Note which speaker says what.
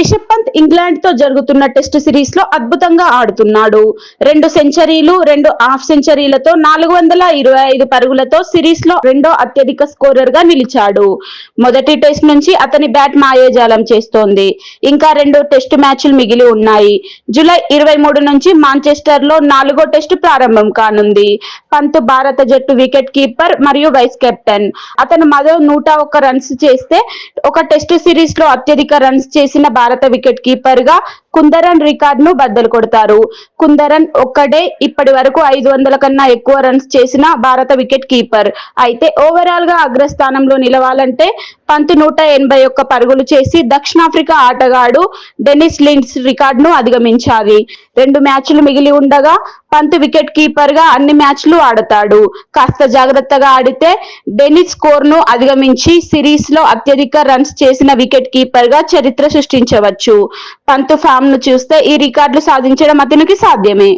Speaker 1: రిషబ్ పంత్ ఇంగ్లాండ్తో జరుగుతున్న టెస్ట్ సిరీస్లో అద్భుతంగా ఆడుతున్నాడు. రెండు సెంచరీలు రెండు హాఫ్ సెంచరీలతో నాలుగు వందల ఇరవై ఐదు పరుగులతో సిరీస్లో రెండో అత్యధిక స్కోరర్గా నిలిచాడు. మొదటి టెస్ట్ నుంచి అతని బ్యాట్ మాయాజాలం చేస్తోంది. ఇంకా రెండు టెస్ట్ మ్యాచ్లు మిగిలి ఉన్నాయి. జూలై ఇరవై మూడు నుంచి మాంచెస్టర్లో నాలుగో టెస్ట్ ప్రారంభం కానుంది. పంత్ భారత జట్టు వికెట్ కీపర్ మరియు వైస్ కెప్టెన్. అతను మరో నూట ఒక్క రన్స్ చేస్తే ఒక టెస్ట్ సిరీస్లో అత్యధిక రన్స్ చేసిన భారత భారత వికెట్ కీపర్గా కుందరన్ రికార్డ్ను బద్దలు కొడతారు. కుందరన్ ఒక్కడే ఇప్పటి వరకు ఐదు వందల కన్నా ఎక్కువ రన్స్ చేసిన భారత వికెట్ కీపర్. అయితే ఓవరాల్గా అగ్రస్థానంలో నిలవాలంటే పంత్ నూట ఎనభై ఒక్క పరుగులు చేసి దక్షిణాఫ్రికా ఆటగాడు డెనిస్ లిన్స్ రికార్డ్ను అధిగమించాలి. రెండు మ్యాచ్లు మిగిలి ఉండగా పంత్ వికెట్ కీపర్గా అన్ని మ్యాచ్లు ఆడతాడు. కాస్త జాగ్రత్తగా ఆడితే డెనిస్ స్కోర్ను అధిగమించి సిరీస్లో అత్యధిక రన్స్ చేసిన వికెట్ కీపర్గా చరిత్ర సృష్టించవచ్చు. పంత్ ఫామ్ను చూస్తే ఈ రికార్డులు సాధించడం అతనికి సాధ్యమే.